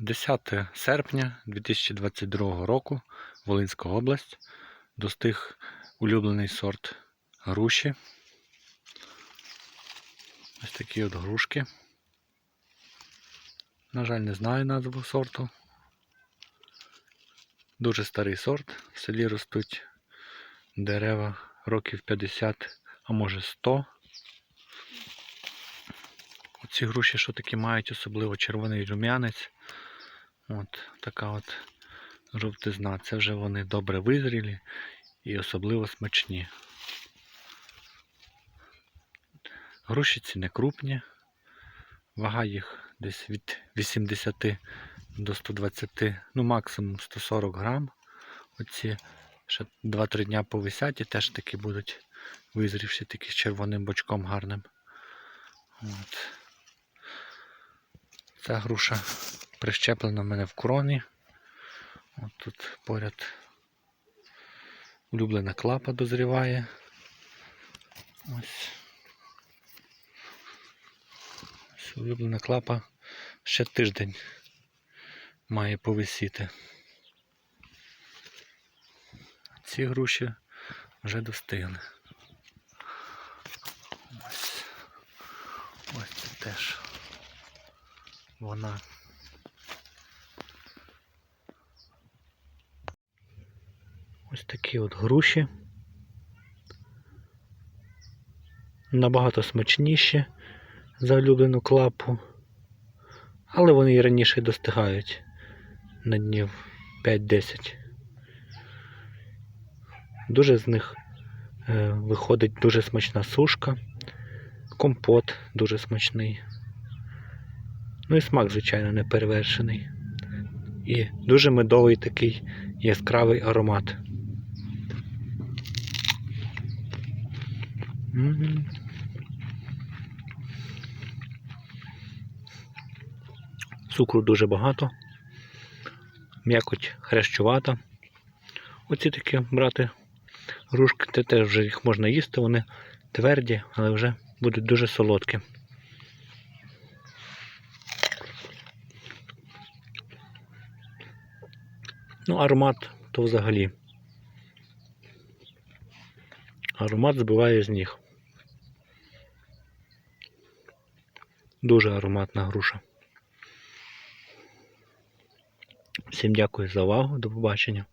10 серпня 2022 року, Волинська область. Достиг улюблений сорт груші. Ось такі от грушки. На жаль, не знаю назву сорту. Дуже старий сорт. В селі ростуть дерева років 50, а може 100. Оці груші, що такі мають, особливо червоний рум'янець. От така от жовтизна. Це вже вони добре визрілі і особливо смачні. Груші ці не крупні. Вага їх десь від 80 до 120, ну максимум 140 грам. Оці ще 2-3 дня повисять і теж такі будуть визрівші, такі з червоним бочком гарним. От. Ця груша прищеплена в мене в кроні. От тут поряд улюблена клапа дозріває. Ось. Ось улюблена клапа ще тиждень має повисіти. Ці груші вже достигли. Ось. Ось теж вона. Ось такі от груші. Набагато смачніші за улюблену клапу. Але вони і раніше достигають на днів 5-10. Дуже з них е, виходить дуже смачна сушка, компот дуже смачний. Ну і смак, звичайно, не перевершений. І дуже медовий такий яскравий аромат. Цукру дуже багато. М'якоть хрящувата. Оці такі брати грушки, те теж вже їх можна їсти, вони тверді, але вже будуть дуже солодкі. Ну, аромат то взагалі. Аромат збиває з ніг. Дуже ароматна груша. Всім дякую за увагу. До побачення.